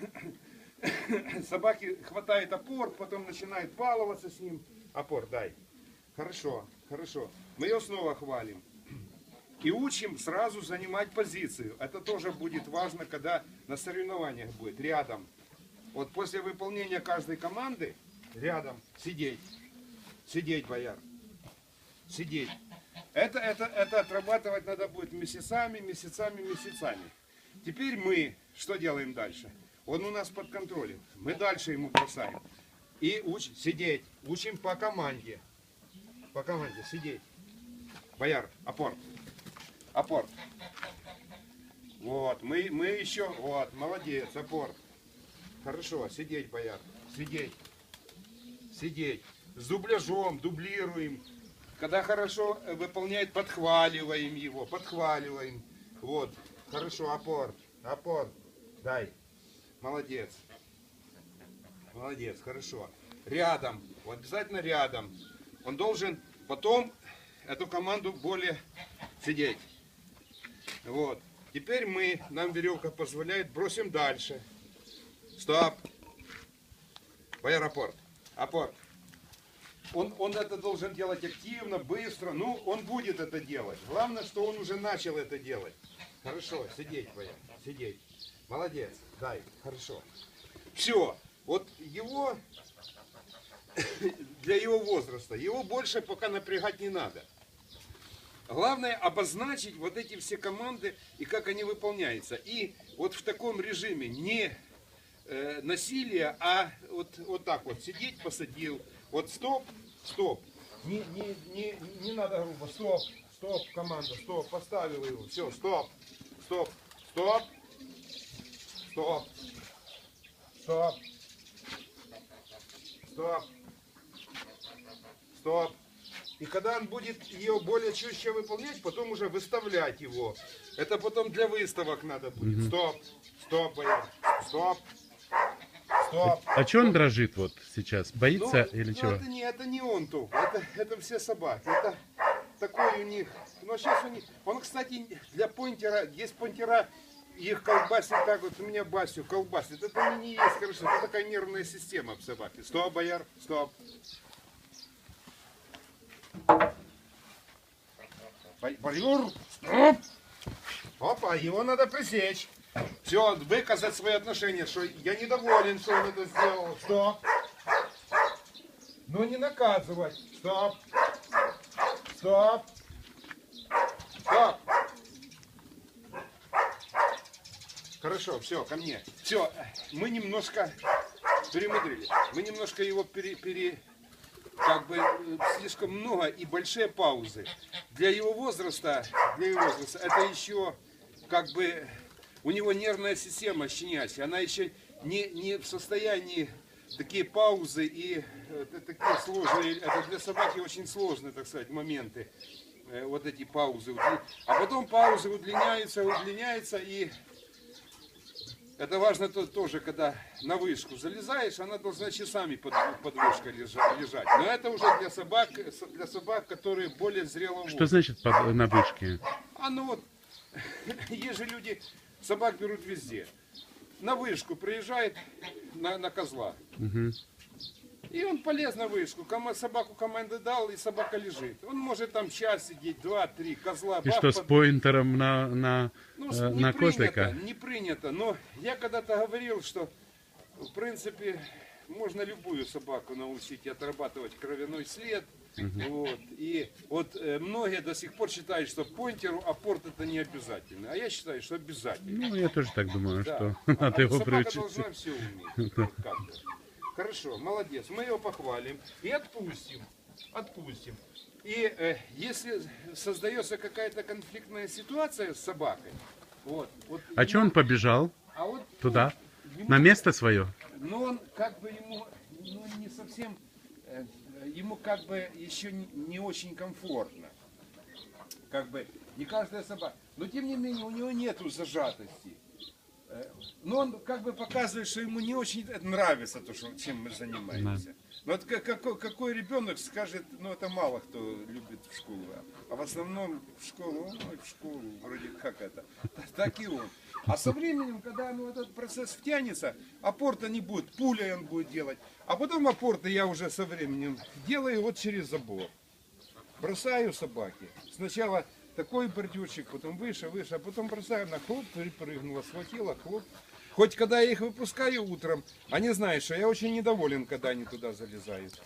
собаки хватает опор, потом начинает баловаться с ним. Опор дай. Хорошо, хорошо. Мы ее снова хвалим. И учим сразу занимать позицию. Это тоже будет важно, когда на соревнованиях будет. Рядом. Вот после выполнения каждой команды рядом сидеть. Сидеть, бояр. Сидеть. Это, это, это отрабатывать надо будет месяцами, месяцами, месяцами. Теперь мы что делаем дальше? Он у нас под контролем. Мы дальше ему бросаем. И учим сидеть. Учим по команде. По команде сидеть. Бояр, опор. Опор. Вот, мы, мы еще, вот, молодец, опор. Хорошо, сидеть, бояр, сидеть. Сидеть. С дубляжом, дублируем. Когда хорошо э, выполняет, подхваливаем его, подхваливаем. Вот, хорошо, опор, опор. Дай. Молодец. Молодец, хорошо. Рядом, обязательно рядом. Он должен потом эту команду более сидеть. Вот. Теперь мы, нам веревка позволяет, бросим дальше. Стоп. В аэропорт. Апорт. Он, он это должен делать активно, быстро. Ну, он будет это делать. Главное, что он уже начал это делать. Хорошо, сидеть, твоя, сидеть. Молодец, дай, хорошо. Все, вот его, для его возраста, его больше пока напрягать не надо. Главное обозначить вот эти все команды и как они выполняются. И вот в таком режиме не э, насилия, а вот, вот так вот сидеть, посадил. Вот стоп, стоп. Не, не, не, не надо грубо. Стоп, стоп, команда, стоп, поставил его. Все, стоп, стоп, стоп, стоп, стоп, стоп, стоп. И когда он будет ее более чаще выполнять, потом уже выставлять его. Это потом для выставок надо будет. Стоп, стоп, бояр, стоп, стоп. А че он дрожит вот сейчас? Боится Ну, или ну, чего? Это не, это не он только, это, это все собаки. Это такой у них. Но сейчас у них. Он, кстати, для понтера, есть понтера, их колбасит так вот, у меня Басю колбасит. Это не, есть хорошо, это такая нервная система в собаке. Стоп, бояр, стоп. Бо- Бояр, стоп. Опа, его надо пресечь. Все, выказать свои отношения, что я недоволен, что он это сделал. Стоп. Но не наказывать. Стоп. Стоп. Стоп. Хорошо, все, ко мне. Все, мы немножко перемудрили. Мы немножко его пере, пере- как бы э, слишком много и большие паузы. Для его возраста, для его возраста, это еще как бы у него нервная система щенячья, она еще не, не в состоянии такие паузы и э, т- такие сложные, это для собаки очень сложные, так сказать, моменты, э, вот эти паузы. А потом паузы удлиняются, удлиняются и это важно то, тоже, когда на вышку залезаешь, она должна часами под, под вышкой лежа- лежать. Но это уже для собак, для собак, которые более зрелого Что значит под- на вышке? а ну вот, есть же люди, собак берут везде. На вышку приезжает на, на козла. И он полез на вышку, собаку команды дал, и собака лежит. Он может там час сидеть, два, три, козла. И бах, что, с под- поинтером на, на, ну, э, с- на принято, котика? не принято. Но я когда-то говорил, что в принципе можно любую собаку научить отрабатывать кровяной след. Вот. И вот э, многие до сих пор считают, что пойнтеру апорт это не обязательно. А я считаю, что обязательно. Ну, я тоже так думаю, Да. что А надо его собака приучить. должна все уметь. Вот. Хорошо, молодец. Мы его похвалим и отпустим. Отпустим. И э, если создается какая-то конфликтная ситуация с собакой, вот, вот А ему- че он побежал а вот, туда? ну, ему- На место свое? но он как бы ему ну, не совсем, э, ему как бы еще не, не очень комфортно. Как бы не каждая собака. Но тем не менее у него нету зажатости. Но он как бы показывает, что ему не очень нравится то, что, чем мы занимаемся. Но вот ка- какой, какой ребенок скажет, ну это мало кто любит в школу, а- а в основном в школу, ой, в школу, вроде как это, так и он. А со временем, когда ну, этот процесс втянется, апорта не будет, пулей он будет делать. А потом апорты я уже со временем делаю вот через забор. Бросаю собаки. Сначала такой бордюрчик, потом выше, выше, а потом бросаю на хлоп, перепрыгнула, схватила, хлоп. Хоть когда я их выпускаю утром, они знают, что я очень недоволен, когда они туда залезают.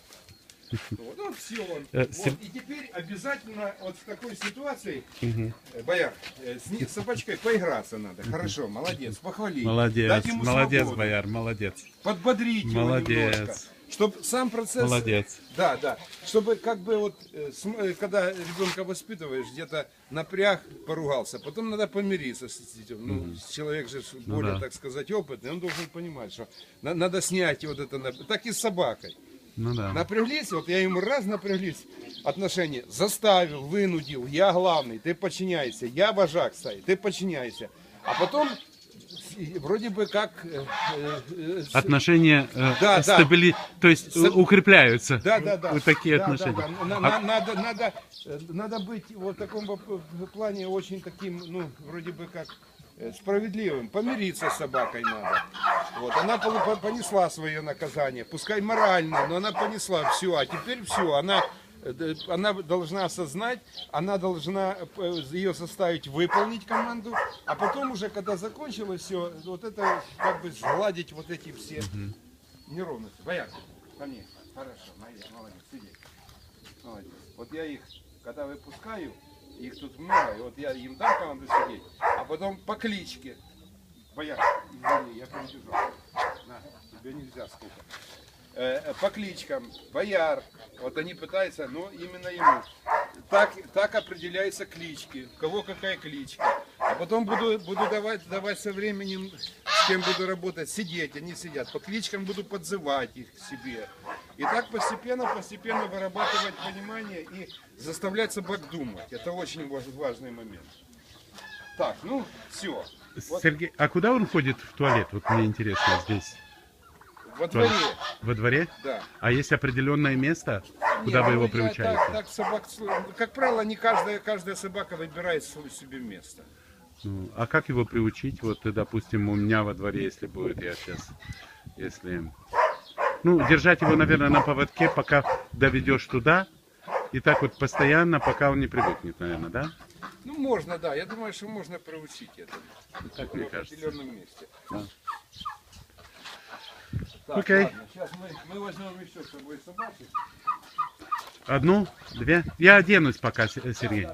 Вот, ну, все. Э, Вот. И теперь обязательно вот в такой ситуации, э, Бояр, э, с собачкой поиграться надо. Хорошо, молодец, похвали. Молодец, молодец, свободу, бояр, молодец. Подбодрить его Молодец. немножко. Чтобы сам процесс... Молодец. Да, да. Чтобы как бы вот, э, э, когда ребенка воспитываешь, где-то напряг, поругался, потом надо помириться с этим. Ну, человек же более, да. так сказать, опытный, он должен понимать, что на- надо снять вот это. Так и с собакой. Ну да. Напряглись, вот я ему раз напряглись отношения, заставил, вынудил, я главный, ты подчиняйся, я вожак стаи, ты подчиняйся. А потом вроде бы как... э, э, Отношения э, Да, да. стабили- то есть С- укрепляются. Да, да, да. Вот такие Да, отношения. да, да. На- А- на- Надо, надо, надо быть вот в таком плане очень таким, ну, вроде бы как справедливым. Помириться с собакой надо. Вот, она понесла свое наказание, пускай морально, но она понесла все, а теперь все, она она должна осознать, она должна э, ее заставить выполнить команду, а потом уже, когда закончилось все, вот это как бы сгладить вот эти все неровности. Бояр, ко мне. Хорошо, моя, молодец, сиди. Молодец. Вот я их, когда выпускаю, их тут много, и вот я им дам команду сидеть, а потом по кличке. Бояр, извини, я перебежал. На, тебе нельзя сколько. Э, по кличкам, бояр, вот они пытаются, но именно ему. Так, так определяются клички, кого какая кличка. А потом буду, буду давать, давать со временем, с кем буду работать, сидеть, они сидят. По кличкам буду подзывать их к себе. И так постепенно, постепенно вырабатывать понимание и заставлять собак думать. Это очень важ- важный момент. Так, ну, все. Вот Сергей, а куда он ходит в туалет? Вот мне интересно здесь. Во дворе. Во дворе? Да. А есть определенное место, куда вы ну, его я приучаете? Так, так собак, как правило, не каждая, каждая собака выбирает свое себе место. Ну, а как его приучить? Вот, э, допустим, у меня во дворе, если будет, я сейчас, если... Ну, держать его, наверное, на поводке, пока доведешь туда, и так вот постоянно, пока он не привыкнет, наверное, да? Ну, можно, да. Я думаю, что можно приучить это. Так мне в кажется. определенном месте. Да. Так, Окей. ладно, сейчас мы, мы возьмем еще с собой. Одну, две? Я оденусь пока, Сергей.